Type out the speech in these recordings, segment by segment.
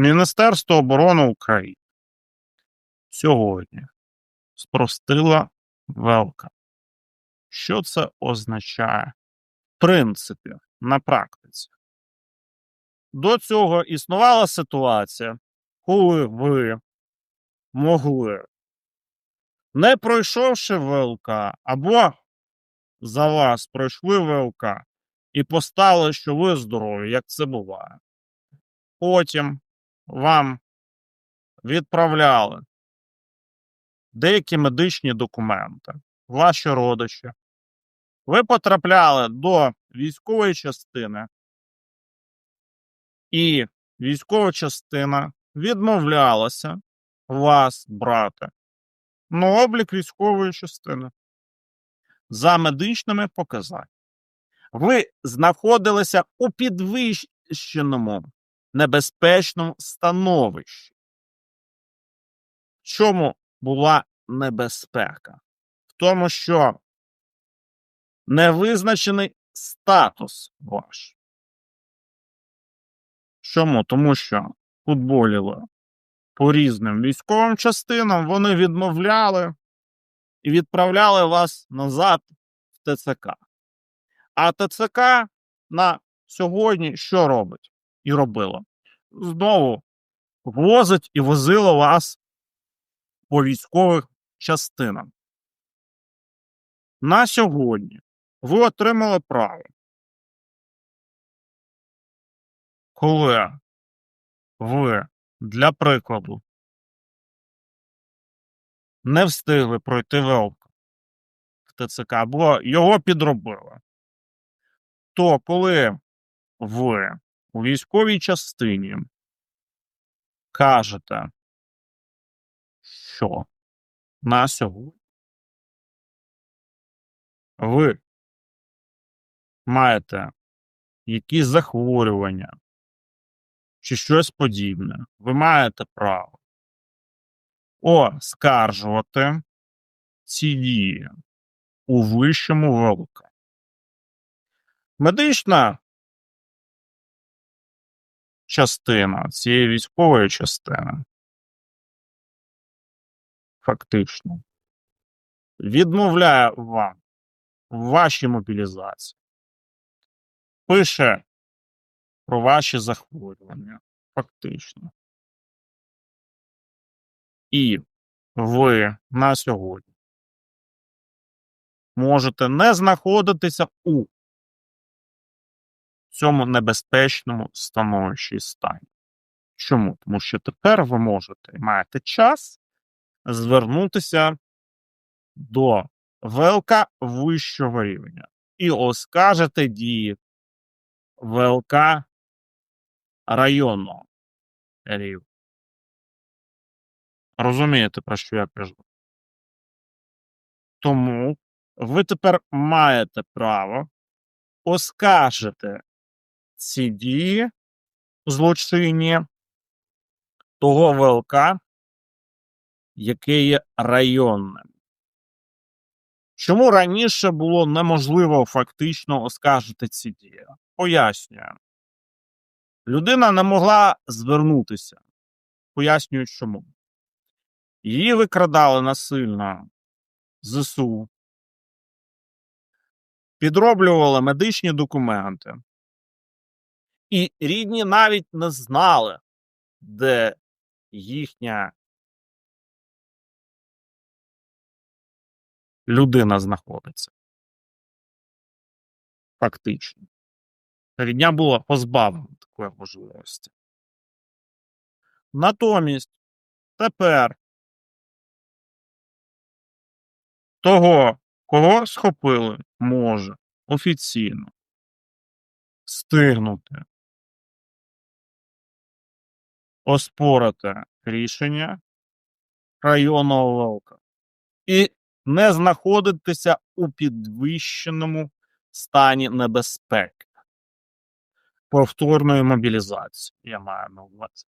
Міністерство оборони України сьогодні спростило ВЛК. Що це означає? В принципі, на практиці. До цього існувала ситуація, коли ви могли, не пройшовши ВЛК, або за вас пройшли ВЛК і поставили, що ви здорові, як це буває. Потім вам відправляли деякі медичні документи, ваші родичі. Ви потрапляли до військової частини, і військова частина відмовлялася вас брати на облік військової частини за медичними показаннями. Ви знаходилися у підвищеному небезпечному становищі. В чому була небезпека? В тому, що невизначений статус ваш. Чому? Тому що футболіли по різним військовим частинам, вони відмовляли і відправляли вас назад в ТЦК. А ТЦК на сьогодні що робить? І робило? Знову возить і возило вас по військових частинам. На сьогодні ви отримали право. Коли ви, для прикладу, не встигли пройти ВЛК в ТЦК, або його підробили, то коли ви у військовій частині кажете, що на сьогодні ви маєте якісь захворювання чи щось подібне, ви маєте право оскаржувати ці дії у вищому ВЛК. Медична частина цієї військової частини. Фактично. Відмовляє вам в вашій мобілізації, пише про ваші захворювання, фактично. І ви на сьогодні можете не знаходитися у цьому небезпечному становищі стані. Чому? Тому що тепер ви можете маєте час звернутися до ВЛК вищого рівня і оскаржити дії ВЛК районного рівня. Розумієте, про що я кажу? Тому ви тепер маєте право оскаржити ці дії злочинні того ВЛК, яке є районним. Чому раніше було неможливо фактично оскаржити ці дії? Пояснюю. Людина не могла звернутися. Пояснюю чому. Її викрадали насильно ЗСУ, підроблювали медичні документи, і рідні навіть не знали, де їхня людина знаходиться. Фактично. Рідня була позбавлена такої можливості. Натомість тепер того, кого схопили, може офіційно стигнути, оспорити рішення районного велка і не знаходитися у підвищеному стані небезпеки повторної мобілізації, я маю на увазі.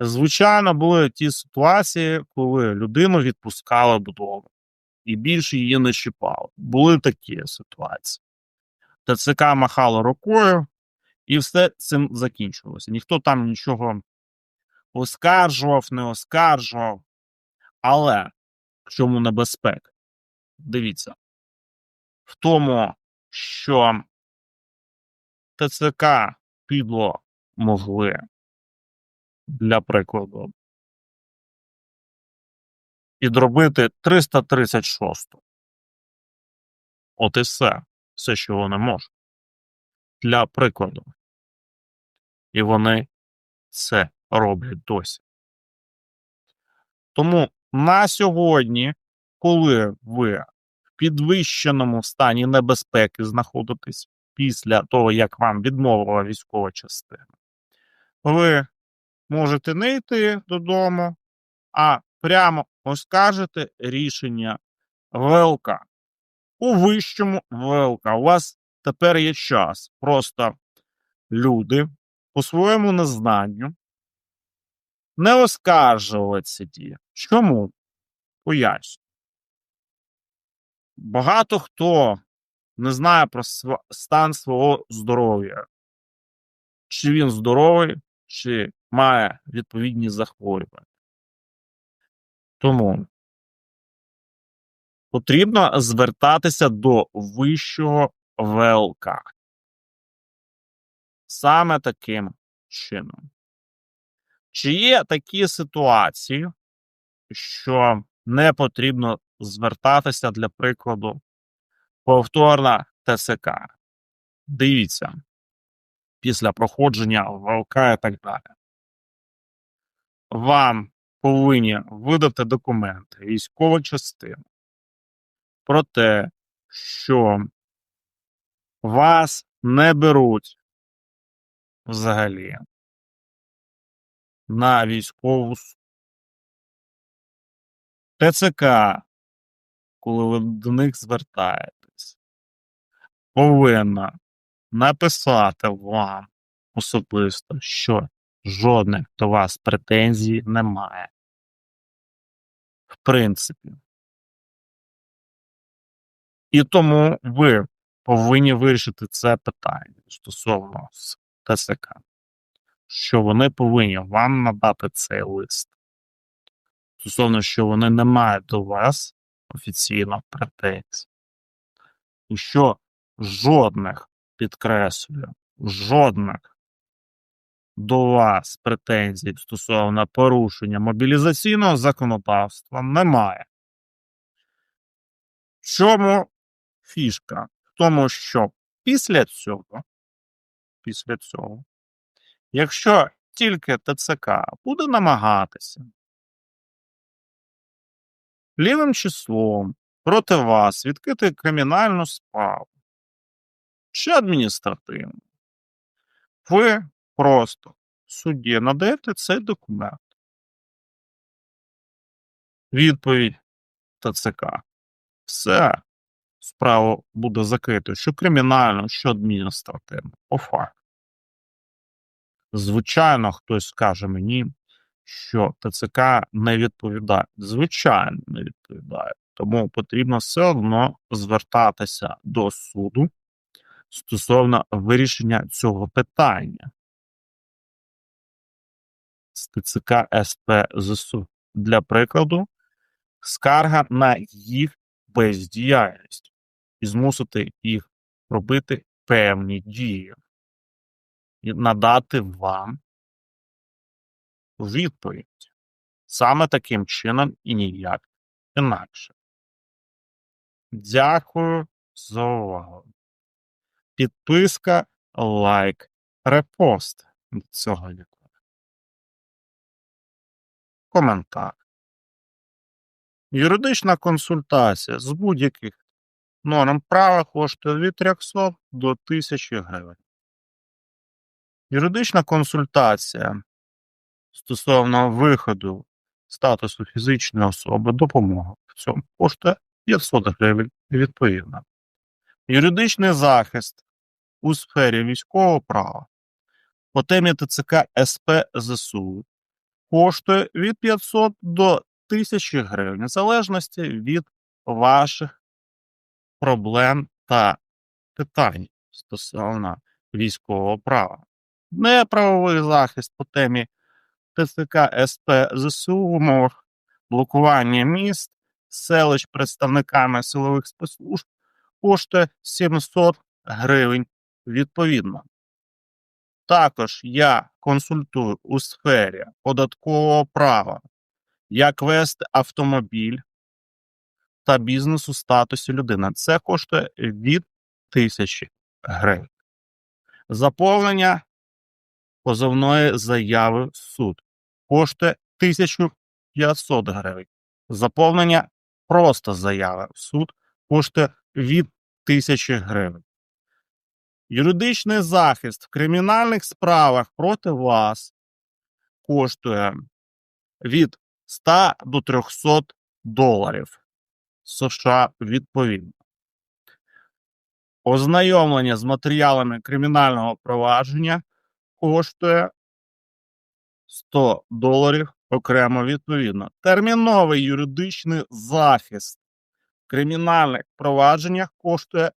Звичайно, були ті ситуації, коли людину відпускали додому і більше її не чіпали. Були такі ситуації. ТЦК махало рукою І все цим закінчилося. Ніхто там нічого оскаржував, не оскаржував. Але в чому небезпека? Дивіться, в тому, що ТЦК підло могли, для прикладу, підробити 336. От і все. Все, що вони можуть. Для прикладу. І вони це роблять досі. Тому на сьогодні, коли ви в підвищеному стані небезпеки знаходитесь після того, як вам відмовила військова частина, ви можете не йти додому, а прямо оскаржити рішення ВЛК. У вищому ВЛК. У вас тепер є час. Просто люди по своєму незнанню не оскаржували ці дії. Чому? Поясню. Багато хто не знає про стан свого здоров'я. Чи він здоровий, чи має відповідні захворювання. Тому потрібно звертатися до вищого ВЛК. Саме таким чином. Чи є такі ситуації, що не потрібно звертатися для прикладу повторна ТСК? Дивіться, після проходження ВЛК і так далі. Вам повинні видати документи військову частину про те, що вас не беруть взагалі на військову ТЦК, коли ви до них звертаєтесь, повинна написати вам особисто, що жодних до вас претензій немає. В принципі. І тому ви повинні вирішити це питання стосовно ТСК, що вони повинні вам надати цей лист. Стосовно, що вони не мають до вас офіційно претензій. І що жодних, підкреслюю, жодних до вас претензій стосовно порушення мобілізаційного законодавства немає. В чому фішка? В тому, що після цього, після цього, якщо тільки ТЦК буде намагатися лівим числом проти вас відкрити кримінальну справу чи адміністративну, ви просто судді надаєте цей документ. Відповідь ТЦК. Все. Справа буде закрито, що кримінально, що адміністративно. По факту. Звичайно, хтось скаже мені, що ТЦК не відповідає. Звичайно, не відповідає. Тому потрібно все одно звертатися до суду стосовно вирішення цього питання з ТЦК СП ЗСУ. Для прикладу, скарга на їх бездіяльність і змусити їх робити певні дії і надати вам відповідь. Саме таким чином і ніяк інакше. Дякую за увагу. Підписка, лайк, репост до цього відео. Коментар. Юридична консультація з будь-яких норм права коштує від 300 до 1000 гривень. Юридична консультація стосовно виходу статусу фізичної особи допомога в цьому коштує 500 гривень відповідно. Юридичний захист у сфері військового права по темі ТЦК СП ЗСУ коштує від 500 до 1000 гривень, в залежності від ваших проблем та питань стосовно військового права. Неправовий захист по темі ТЦК СП ЗСУ в умовах блокування міст, селищ представниками силових спецслужб коштує 700 гривень відповідно. Також я консультую у сфері податкового права, як вести автомобіль та бізнес у статусі людини. Це коштує від 1000 гривень. Заповнення позовної заяви в суд коштує 1500 гривень. Заповнення просто заяви в суд коштує від 1000 гривень. Юридичний захист в кримінальних справах проти вас коштує від 100 до 300 доларів США відповідно. Ознайомлення з матеріалами кримінального провадження коштує 100 доларів окремо відповідно. Терміновий юридичний захист в кримінальних провадженнях коштує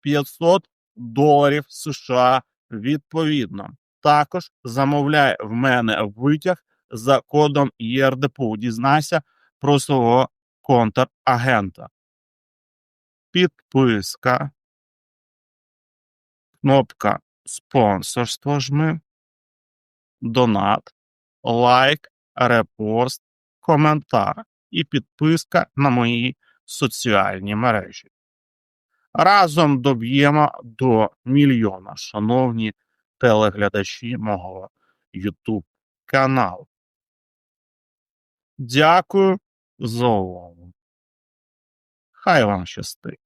500 доларів США відповідно. Також замовляй в мене витяг за кодом ЄРДПУ. Дізнайся про свого контрагента. Підписка. Кнопка спонсорство жми. Донат, лайк, репост, коментар і підписка на мої соціальні мережі. Разом доб'ємо до мільйона, шановні телеглядачі мого YouTube каналу. Дякую за. Хай вам щастить.